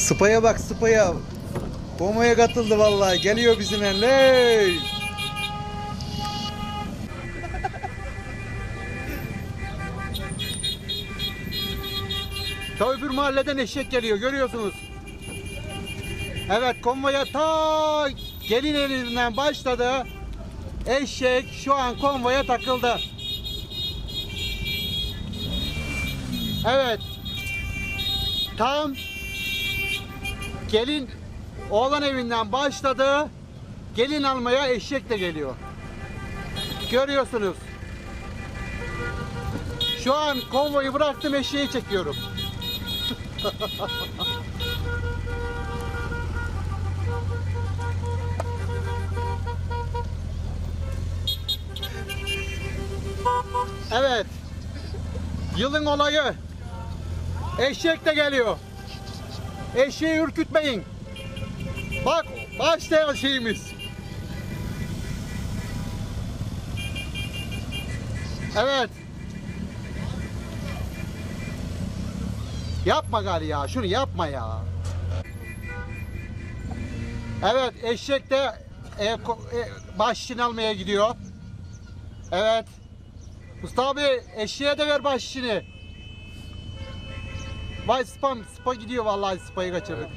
Spaya bak spaya. Konvoya katıldı vallahi. Geliyor bizimle. Ley! Ta öbür mahalleden eşek geliyor görüyorsunuz. Evet konvoya ta gelin elinden başladı. Eşek şu an konvoya takıldı. Evet. Tam gelin oğlan evinden başladı. Gelin almaya eşek de geliyor. Görüyorsunuz. Şu an konvoyu bıraktım eşeği çekiyorum. Evet. Yılın olayı. Eşek de geliyor. Eşeği ürkütmeyin. Bak başlayan şeyimiz. Evet. Yapma gari ya. Şunu yapma ya. Evet eşek de e, e, başçını almaya gidiyor. Evet. Mustafa abi eşeğe de ver başçını. Vay spam, spa gidiyor vallahi spayı kaçırdık.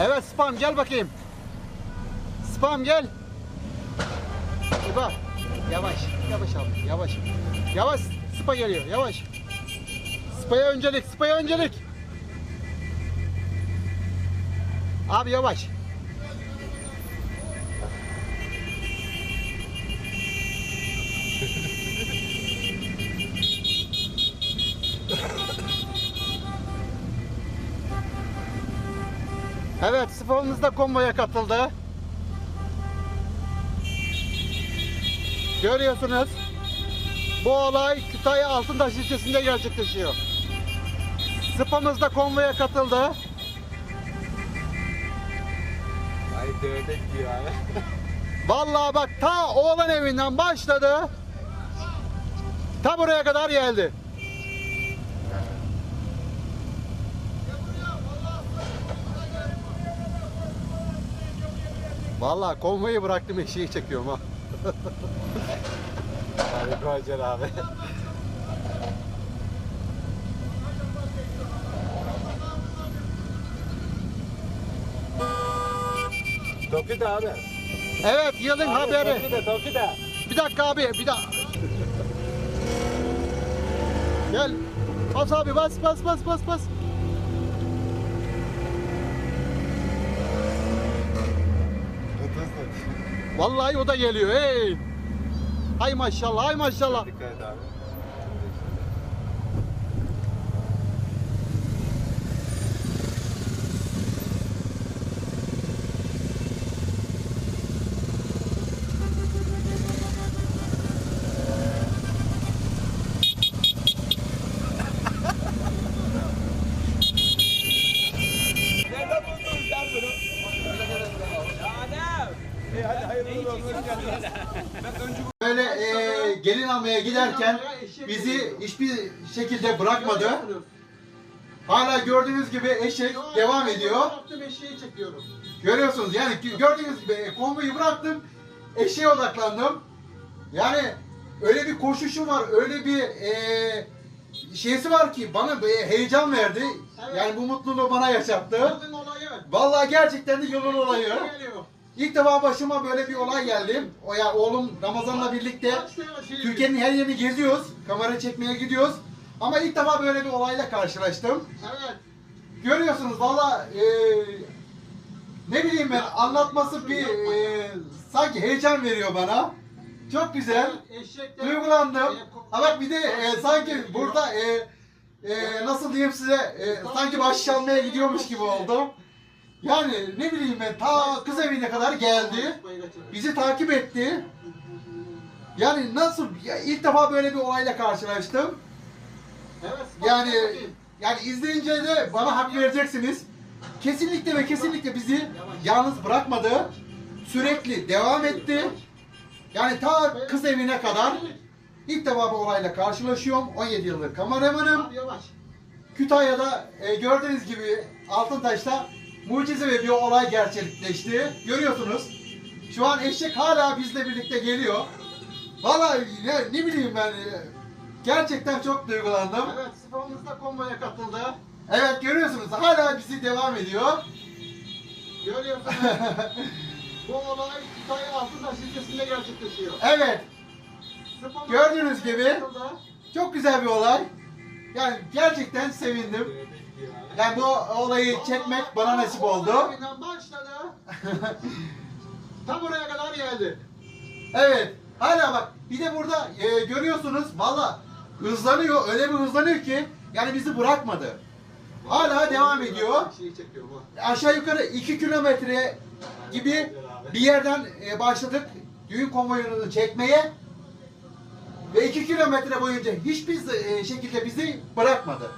Evet spam gel bakayım. Spam gel. Bak. Yavaş, yavaş abi, yavaş. Yavaş, spa geliyor, yavaş. Spaya öncelik, spaya öncelik. Abi yavaş. Evet, spamımız da konvoya katıldı. Görüyorsunuz. Bu olay Kütahya Altıntaş ilçesinde gerçekleşiyor. Spamız da konvoya katıldı. Ay dövdek diyor abi. Vallahi bak ta oğlan evinden başladı. Ta buraya kadar geldi. Vallahi konvoyu bıraktım eşeği çekiyorum ha. Harika Hacer abi. Toki de abi. Evet yılın haberi. Toki de Toki de. Bir dakika abi bir dakika. Gel. Bas abi bas bas bas bas bas. Vallahi o da geliyor hey. Hay maşallah hay maşallah. Dikkat et abi. Gelin almaya giderken bizi hiçbir şekilde bırakmadı. Hala gördüğünüz gibi eşek devam ediyor. Görüyorsunuz yani gördüğünüz gibi konvoyu bıraktım. Eşeğe odaklandım. Yani öyle bir koşuşum var, öyle bir e, şeysi var ki bana bir heyecan verdi. Yani bu mutluluğu bana yaşattı. Vallahi gerçekten de yılın olayı. İlk defa başıma böyle bir olay geldi. O ya oğlum Ramazan'la birlikte Türkiye'nin her yerini geziyoruz. Kamera çekmeye gidiyoruz. Ama ilk defa böyle bir olayla karşılaştım. Evet. Görüyorsunuz valla e, ne bileyim ben anlatması bir e, sanki heyecan veriyor bana. Çok güzel. Duygulandım. Ama bir de e, sanki burada e, e, nasıl diyeyim size e, sanki baş çalmaya gidiyormuş gibi oldum. Yani ne bileyim ben ta kız evine kadar geldi. Bizi takip etti. Yani nasıl ya ilk defa böyle bir olayla karşılaştım. Evet. Yani yani izleyince de bana hak vereceksiniz. Kesinlikle ve kesinlikle bizi yalnız bırakmadı. Sürekli devam etti. Yani ta kız evine kadar İlk defa bu olayla karşılaşıyorum. 17 yıllık kameramanım. Kütahya'da e, gördüğünüz gibi Altıntaş'ta mucize bir olay gerçekleşti. Görüyorsunuz. Şu an eşek hala bizle birlikte geliyor. Vallahi ne, ne bileyim ben e, gerçekten çok duygulandım. Evet sporumuz da konvoya katıldı. Evet görüyorsunuz hala bizi devam ediyor. Görüyorsunuz. Bu olay Kütahya Altıntaş ilçesinde gerçekleşiyor. evet Sporumuz Gördüğünüz gibi- katıldı. çok güzel bir olay. Yani gerçekten sevindim. Yani bu olayı çekmek bana nasip oldu. Başladı. Tam oraya kadar geldi. Evet. Hala bak bir de burada e, görüyorsunuz valla hızlanıyor. Öyle bir hızlanıyor ki yani bizi bırakmadı. Hala devam ediyor. Aşağı yukarı 2 kilometre gibi bir yerden e, başladık düğün konvoyunu çekmeye. Ve 2 kilometre boyunca hiçbir e, şekilde bizi bırakmadı.